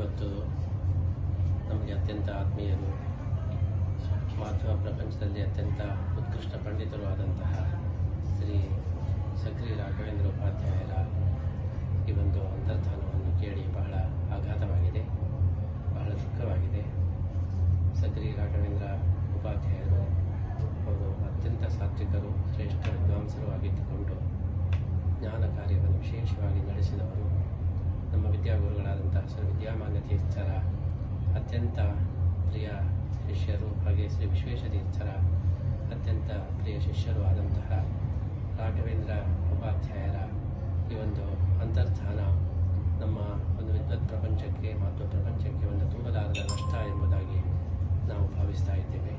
ಇವತ್ತು ನಮಗೆ ಅತ್ಯಂತ ಆತ್ಮೀಯರು ಮಾಧ್ಯಮ ಪ್ರಪಂಚದಲ್ಲಿ ಅತ್ಯಂತ ಉತ್ಕೃಷ್ಟ ಪಂಡಿತರು ಆದಂತಹ ಶ್ರೀ ಸಕ್ರಿ ರಾಘವೇಂದ್ರ ಉಪಾಧ್ಯಾಯರ ಈ ಒಂದು ಅಂತರ್ಧಾನವನ್ನು ಕೇಳಿ ಬಹಳ ಆಘಾತವಾಗಿದೆ, ಬಹಳ ದುಃಖವಾಗಿದೆ. ಸಕ್ರಿ ರಾಘವೇಂದ್ರ ಉಪಾಧ್ಯಾಯರು ಅವರು ಅತ್ಯಂತ ಸಾತ್ವಿಕರು, ಶ್ರೇಷ್ಠ ವಿದ್ವಾಂಸರು ಆಗಿದ್ದುಕೊಂಡು ಜ್ಞಾನ ಕಾರ್ಯವನ್ನು ವಿಶೇಷವಾಗಿ ನಡೆಸಿದವರು. ವಿದ್ಯಾಗುರುಗಳಾದಂತಹ ಶ್ರೀ ವಿದ್ಯಾಮಾನ್ಯ ತೀರ್ಥರ ಅತ್ಯಂತ ಪ್ರಿಯ ಶಿಷ್ಯರು ಹಾಗೆ ಶ್ರೀ ವಿಶ್ವೇಶ ತೀರ್ಥರ ಅತ್ಯಂತ ಪ್ರಿಯ ಶಿಷ್ಯರು ಆದಂತಹ ರಾಘವೇಂದ್ರ ಉಪಾಧ್ಯಾಯರ ಈ ಒಂದು ಅಂತರ್ಧಾನ ನಮ್ಮ ಒಂದು ವಿದ್ವತ್ ಪ್ರಪಂಚಕ್ಕೆ ಮತ್ತು ಪ್ರಪಂಚಕ್ಕೆ ಒಂದು ತುಂಬಲಾರದ ನಷ್ಟ ಎಂಬುದಾಗಿ ನಾವು ಭಾವಿಸ್ತಾ ಇದ್ದೇವೆ.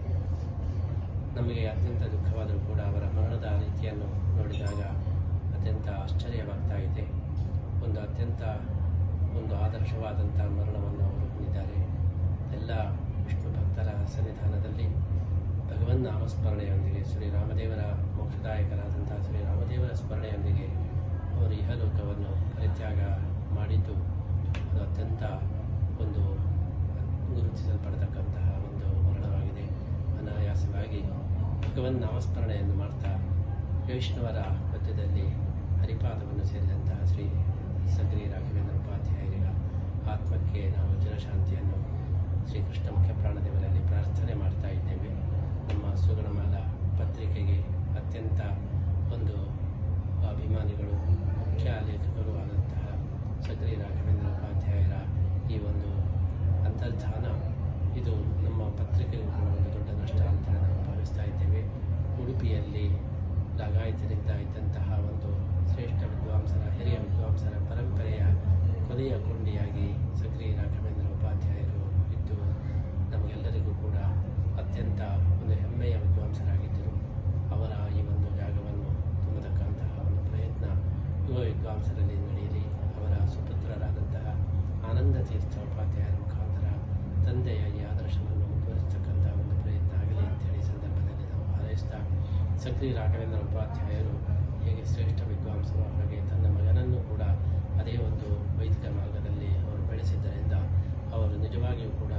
ನಮಗೆ ಅತ್ಯಂತ ದುಃಖವಾದರೂ ಕೂಡ ಅವರ ಮರಣದ ರೀತಿಯನ್ನು ನೋಡಿದಾಗ ಅತ್ಯಂತ ಆಶ್ಚರ್ಯವಾಗ್ತಾ ಇದೆ. ಒಂದು ಅತ್ಯಂತ ಒಂದು ಆದರ್ಶವಾದಂಥ ಮರಣವನ್ನು ಅವರು ಹೊಂದಿದ್ದಾರೆ ಎಲ್ಲ ವಿಷ್ಣು ಭಕ್ತರ ಸನ್ನಿಧಾನದಲ್ಲಿ ಭಗವನ್ ನಾಮಸ್ಮರಣೆಯೊಂದಿಗೆ ಶ್ರೀರಾಮದೇವರ ಮೋಕ್ಷದಾಯಕರಾದಂಥ ಶ್ರೀರಾಮದೇವರ ಸ್ಮರಣೆಯೊಂದಿಗೆ ಅವರು ಇಹಲೋಕವನ್ನು ಪರಿತ್ಯಾಗ ಮಾಡಿದ್ದು, ಅದು ಅತ್ಯಂತ ಒಂದು ಗುರುತಿಸಲ್ಪಡತಕ್ಕಂತಹ ಒಂದು ಮರಣವಾಗಿದೆ. ಅನಾಯಾಸವಾಗಿ ಭಗವನ್ ನಾಮಸ್ಮರಣೆಯನ್ನು ಮಾಡ್ತಾ ವೈಷ್ಣವರ ಮಧ್ಯದಲ್ಲಿ ಹರಿಪಾದವನ್ನು ಸೇರಿದಂತಹ ಶ್ರೀ ಸಗ್ರಿ ರಾಘವೇಂದ್ರ ಉಪಾಧ್ಯಾಯರಿಗ ಆತ್ಮಕ್ಕೆ ನಾವು ಜನಶಾಂತಿಯನ್ನು ಶ್ರೀಕೃಷ್ಣ ಮುಖ್ಯ ಪ್ರಾಣದೇವರಲ್ಲಿ ಪ್ರಾರ್ಥನೆ ಮಾಡ್ತಾ ಇದ್ದೇವೆ. ನಮ್ಮ ಸುಗಣಮಾಲ ಪತ್ರಿಕೆಗೆ ಅತ್ಯಂತ ಒಂದು ಅಭಿಮಾನಿಗಳು, ಮುಖ್ಯ ಲೇಖಕರು ಆದಂತಹ ಸಕ್ರಿ ರಾಘವೇಂದ್ರ ಉಪಾಧ್ಯಾಯರ ಈ ಒಂದು ಅಂತರ್ಧಾನ, ಇದು ನಮ್ಮ ಪತ್ರಿಕೆಗೂ ಕೂಡ ಒಂದು ದೊಡ್ಡ ನಷ್ಟ ಅಂತ ನಾವು ಭಾವಿಸ್ತಾ ಇದ್ದೇವೆ. ಉಡುಪಿಯಲ್ಲಿ ಲಗಾಯತಿನಿಂದ ಇದ್ದಂತಹ ಒಂದು ಯುವ ವಿದ್ವಾಂಸರಲ್ಲಿ ನಡೆಯಲಿ ಅವರ ಸುಪುತ್ರರಾದಂತಹ ಆನಂದ ತೀರ್ಥ ಉಪಾಧ್ಯಾಯರ ಮುಖಾಂತರ ತಂದೆಯ ಈ ಆದರ್ಶವನ್ನು ಮುಂದುವರಿಸತಕ್ಕಂಥ ಒಂದು ಪ್ರಯತ್ನ ಆಗಲಿ ಅಂತೇಳಿ ಸಂದರ್ಭದಲ್ಲಿ ನಾವು ಹಾರೈಸ್ತಾ ಸಕ್ರಿ ರಾಘವೇಂದ್ರ ಉಪಾಧ್ಯಾಯರು ಹೇಗೆ ಶ್ರೇಷ್ಠ ವಿದ್ವಾಂಸರು ಹಾಗೆ ತನ್ನ ಮಗನನ್ನು ಕೂಡ ಅದೇ ಒಂದು ವೈದಿಕ ಮಾರ್ಗದಲ್ಲಿ ಅವರು ಬೆಳೆಸಿದ್ದರಿಂದ ಅವರು ನಿಜವಾಗಿಯೂ ಕೂಡ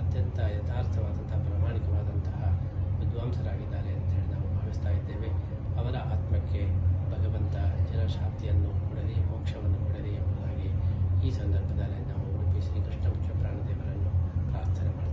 ಅತ್ಯಂತ ಯಥಾರ್ಥವಾದಂತಹ ಪ್ರಾಮಾಣಿಕವಾದಂತಹ ವಿದ್ವಾಂಸರಾಗಿದ್ದಾರೆ ಅಂತೇಳಿ ನಾವು ಭಾವಿಸ್ತಾ ಇದ್ದೇವೆ. ಅವರ ಆತ್ಮಕ್ಕೆ ಭಗವಂತ ಚಿರಶಾಂತಿಯನ್ನು ಈ ಸಂದರ್ಭದಲ್ಲಿ ನಾವು ಉಡುಪಿ ಶ್ರೀಕೃಷ್ಣ ಮುಖ್ಯ ಪ್ರಾಣದೇವರನ್ನು ಪ್ರಾರ್ಥನೆ ಮಾಡ್ತೀವಿ